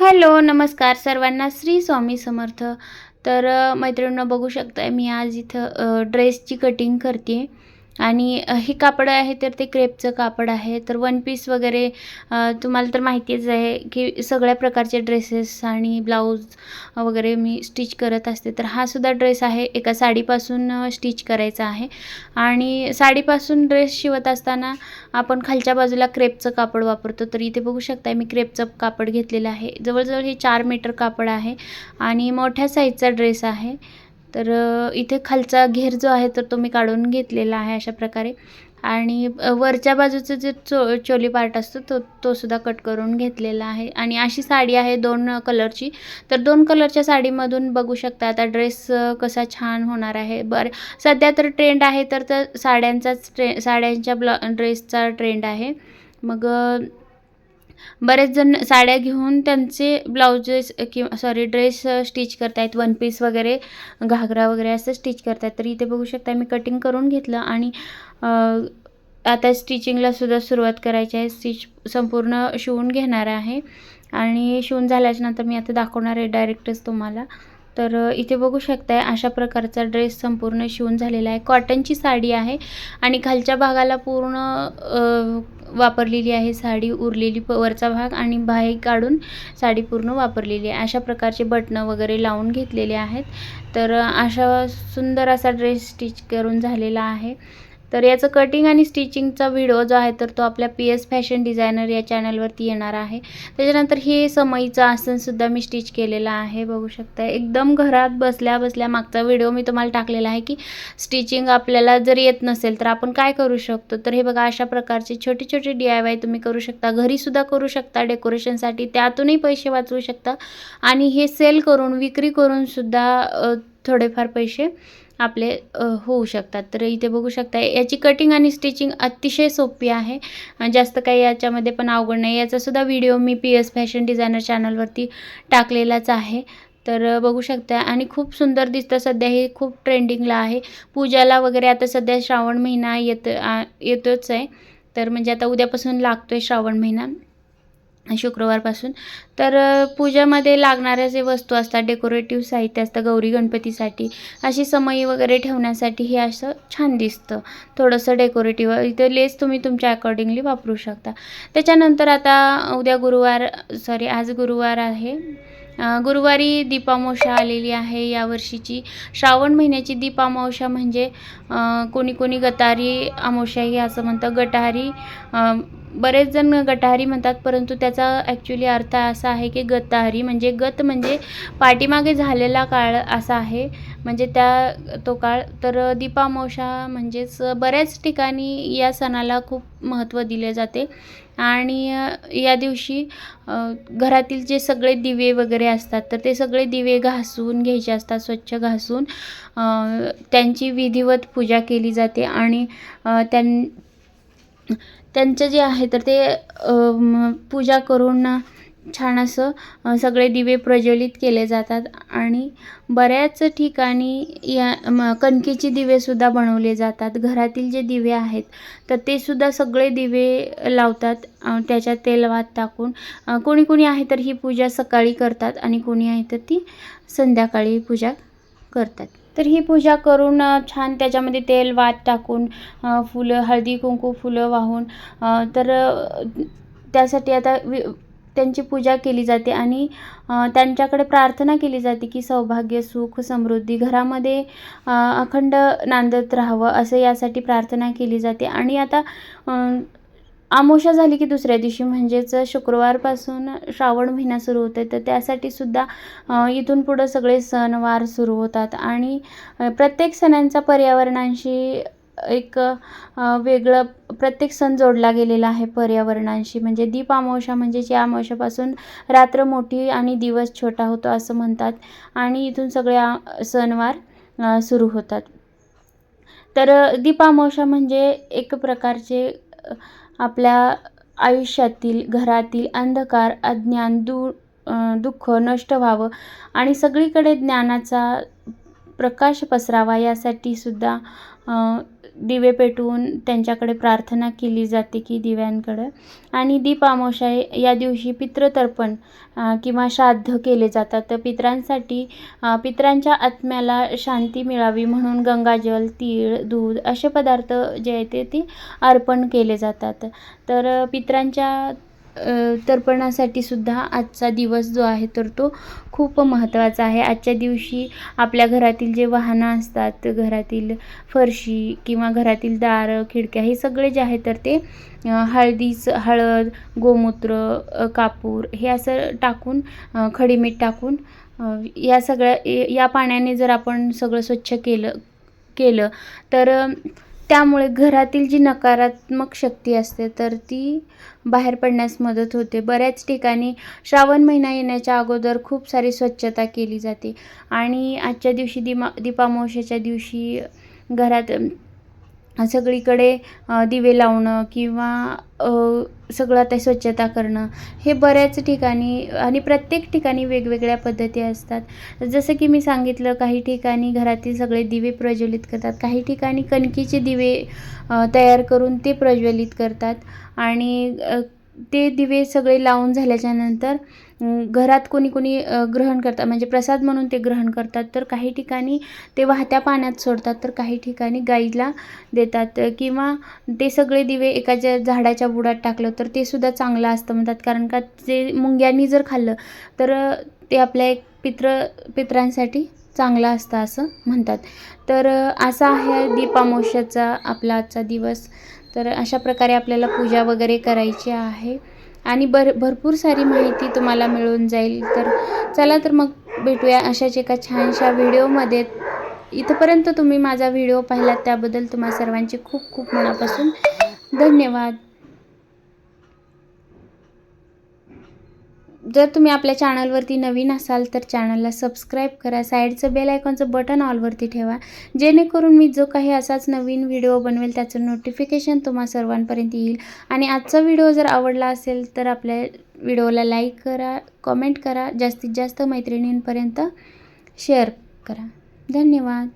Hello नमस्कार सर्वांना. श्री स्वामी समर्थ. तर मैत्रिणींना बघू शकताय मी आज इथं ड्रेसची कटिंग करते आणि हे कापड आहे तर ते क्रेपचं कापड आहे. तर वन पीस वगैरे तुम्हाला तर माहितीच आहे की सगळ्या प्रकारचे ड्रेसेस आणि ब्लाऊज वगैरे मी स्टिच करत असते. तर हा सुद्धा ड्रेस आहे एका साडीपासून स्टिच करायचा आहे. आणि साडीपासून ड्रेस शिवत असताना आपण खालच्या बाजूला क्रेपचं कापड वापरतो. तर इथे बघू शकता मी क्रेपचं कापड घेतलेलं आहे. जवळजवळ हे चार मीटर कापड आहे आणि मोठ्या साईजचा ड्रेस आहे. तर इथे खालचा घेर जो आहे तर तो मी काढून घेतलेला आहे अशा प्रकारे. आणि वरच्या बाजूचं जे चो चोली पार्ट असतो तो तो सुद्धा कट करून घेतलेला आहे. आणि अशी साडी आहे दोन कलरची तर दोन कलरच्या साडीमधून बघू शकता आता ड्रेस कसा छान होणार आहे. बरं सध्या तर ट्रेंड आहे तर तर साड्यांचाच ट्रे साड्यांच्या ब्लॉ ड्रेसचा ट्रेंड आहे. मग बरेच जण साड्या घेऊन त्यांचे ब्लाउजेस किंवा सॉरी ड्रेस स्टिच करतायत. वन पीस वगैरे घागरा वगैरे असं स्टिच करतायत. तर इथे बघू शकता मी कटिंग करून घेतलं आणि आता स्टिचिंगला सुद्धा सुरुवात करायची आहे. स्टिच संपूर्ण शिवून घेणार आहे. आणि शिवून झाल्याच्यानंतर मी आता दाखवणार आहे डायरेक्टच तुम्हाला. तर इथे बघू शकताय अशा प्रकारचा ड्रेस संपूर्ण शिवून झालेला आहे. कॉटनची साडी आहे. आणि खालच्या भागाला पूर्ण वापरलेली आहे. साडी उरलेली प वरचा भाग आणि बाही काढून साडी पूर्ण वापरलेली आहे. अशा प्रकारचे बटणं वगैरे लावून घेतलेले आहेत. तर अशा सुंदर असा ड्रेस स्टिच करून झालेला आहे. तर याचं कटिंग आणि स्टिचिंगचा व्हिडिओ जो आहे तर तो आपल्या पी एस फॅशन डिझायनर या चॅनलवरती येणार आहे. त्याच्यानंतर हे समईचं आसनसुद्धा मी स्टिच केलेलं आहे बघू शकता एकदम घरात बसल्या बसल्या मागचा व्हिडिओ मी तुम्हाला टाकलेला आहे की स्टिचिंग आपल्याला जर येत नसेल तर आपण काय करू शकतो? तर हे बघा अशा प्रकारचे छोटे छोटे डी आय वाय तुम्ही करू शकता. घरीसुद्धा करू शकता डेकोरेशनसाठी त्यातूनही पैसे वाचवू शकता. आणि हे सेल करून विक्री करूनसुद्धा थोडेफार पैसे आपले होऊ शकतात. तर इथे बघू शकता याची कटिंग आणि स्टिचिंग अतिशय सोपी आहे. जास्त काही याच्यामध्ये पण अवघड नाही. याचासुद्धा व्हिडिओ मी पी एस फॅशन डिझायनर चॅनलवरती टाकलेलाच आहे. तर बघू शकता आणि खूप सुंदर दिसतं. सध्या हे खूप ट्रेंडिंगला आहे. पूजाला वगैरे आता सध्या श्रावण महिना येत आ- येतोच आहे. तर म्हणजे आता उद्यापासून लागतो आहे श्रावण महिना. शुक्रवारपासून. तर पूजामध्ये लागणाऱ्या जे वस्तू असतात डेकोरेटिव्ह साहित्य असतं गौरी गणपतीसाठी अशी समई वगैरे ठेवण्यासाठी हे असं छान दिसतं. थोडंसं डेकोरेटिव्ह इथे लेस तुम्ही तुमच्या अकॉर्डिंगली वापरू शकता. त्याच्यानंतर आता उद्या गुरुवार सॉरी आज गुरुवार आहे. गुरुवारी दीपामावशा आलेली आहे यावर्षीची श्रावण महिन्याची दीपामावशा म्हणजे कोणी कोणी गटारी अमावशाही असं म्हणतं गटारी बरेच जण गटारी म्हणतात परंतु त्याचा ॲक्च्युली अर्थ असा आहे की गतारी म्हणजे गत म्हणजे पाठीमागे झालेला काळ असा आहे. म्हणजे त्या तो काळ. तर दीपामावस्या म्हणजेच बऱ्याच ठिकाणी या सणाला खूप महत्त्व दिले जाते. आणि या दिवशी घरातील जे सगळे दिवे वगैरे असतात तर ते सगळे दिवे घासून घ्यायचे असतात स्वच्छ घासून. त्यांची विधिवत पूजा केली जाते आणि त्यां त्यांचं जे आहे तर ते पूजा करून छान असं सगळे दिवे प्रज्वलित केले जातात. आणि बऱ्याच ठिकाणी या म, कणकेचे दिवेसुद्धा बनवले जातात. घरातील जे दिवे आहेत तर ते सुद्धा सगळे दिवे लावतात. त्याच्यात तेलवात टाकून कोणी कोणी आहे तर ही पूजा सकाळी करतात आणि कोणी आहे तर ती संध्याकाळी पूजा करतात. तर ही पूजा करून छान त्याच्यामध्ये तेल वात टाकून फुलं हळदी कुंकू फुलं वाहून तर त्यासाठी आता वि त्यांची पूजा केली जाते आणि त्यांच्याकडे प्रार्थना केली जाते की सौभाग्य सुख समृद्धी घरामध्ये अखंड नांदत राहावं असं यासाठी प्रार्थना केली जाते. आणि आता आमोशा झाली की दुसऱ्या दिवशी म्हणजेच शुक्रवारपासून श्रावण महिना सुरू होते तर त्यासाठी सुद्धा इथून पुढं सगळे सणवार सुरू होतात. आणि प्रत्येक सणांचा पर्यावरणांशी एक वेगळं प्रत्येक सण जोडला गेलेला आहे पर्यावरणांशी. म्हणजे दीप अमावस्या म्हणजे या अमावस्यापासून रात्र मोठी आणि दिवस छोटा होतो असं म्हणतात. आणि इथून सगळे सणवार सुरू होतात. तर अ, दीप म्हणजे एक प्रकारचे आपल्या आयुष्यातील घरातील अंधकार अज्ञान दू दुःख नष्ट व्हावं आणि सगळीकडे ज्ञानाचा प्रकाश पसरावा यासाठी सुद्धा दिवे पेटवून त्यांच्याकडे प्रार्थना केली जाते की दिव्यांकडं. आणि दीप अमावस्या या दिवशी पितृतर्पण किंवा श्राद्ध केले जातात. तर पित्रांसाठी पित्रांच्या पितरांच्या आत्म्याला शांती मिळावी म्हणून गंगाजल तीळ दूध असे पदार्थ जे आहे ते ती अर्पण केले जातात. तर पित्रांच्या पितरांच्या तर्पणासाठी सुद्धा आजचा दिवस जो आहे तर तो खूप महत्त्वाचा आहे. आजच्या दिवशी आपल्या घरातील जे वाहनं असतात घरातील फरशी किंवा घरातील दार खिडक्या हे सगळे जे आहे तर ते हळदीचं हळदीच हळद गोमूत्र कापूर हे असं टाकून खडीमीठ टाकून या सगळ्या या पाण्याने जर आपण सगळं स्वच्छ केलं केलं तर त्यामुळे घरातील जी नकारात्मक शक्ती असते तर ती बाहेर पडण्यास मदत होते. बऱ्याच ठिकाणी श्रावण महिना येण्याच्या अगोदर खूप सारी स्वच्छता केली जाते. आणि आजच्या दिवशी दिमा दीपामावस्याच्या दिवशी घरात सगळीकडे दिवे लावणं किंवा सगळं आता स्वच्छता करणं हे बऱ्याच ठिकाणी आणि प्रत्येक ठिकाणी वेगवेगळ्या पद्धती असतात. जसं की मी सांगितलं काही ठिकाणी घरातील सगळे दिवे प्रज्वलित करतात काही ठिकाणी कणकीचे दिवे तयार करून ते प्रज्वलित करतात. आणि ते दिवे सगळे लावून झाल्याच्यानंतर घरात कोणी कोणी ग्रहण करतात. म्हणजे प्रसाद म्हणून ते ग्रहण करतात. तर काही ठिकाणी ते वाहत्या पाण्यात सोडतात. तर काही ठिकाणी गाईला देतात. किंवा ते सगळे दिवे एकाच्या झाडाच्या बुडात टाकलं तर ते सुद्धा चांगलं असतं म्हणतात. कारण का ते मुंग्यांनी जर खाल्लं तर ते आपल्या एक पित्र पित्रांसाठी चांगलं असतं असं म्हणतात. तर असा आहे दीपामोशाचा आपला आजचा दिवस. तर अशा प्रकारे आपल्याला पूजा वगैरे करायची आहे. आणि भर भरपूर सारी माहिती तुम्हाला मिळून जाईल. तर चला तर मग भेटूया अशाच एका छानशा व्हिडिओमध्ये. इथंपर्यंत तुम्ही माझा व्हिडिओ पाहिलात त्याबद्दल तुम्हा सर्वांचे खूप खूप मनापासून धन्यवाद. जर तुम्ही आपल्या चॅनलवरती नवीन असाल तर चॅनलला सबस्क्राईब करा. साईडचं बेल आयकॉनचं बटन ऑलवरती ठेवा. जेणेकरून मी जो काही असाच नवीन व्हिडिओ बनवेल त्याचं नोटिफिकेशन तुम्हा सर्वांपर्यंत येईल. आणि आजचा व्हिडिओ जर आवडला असेल तर आपल्या व्हिडिओला लाईक करा कमेंट करा जास्तीत जास्त मैत्रिणींपर्यंत शेअर करा. धन्यवाद.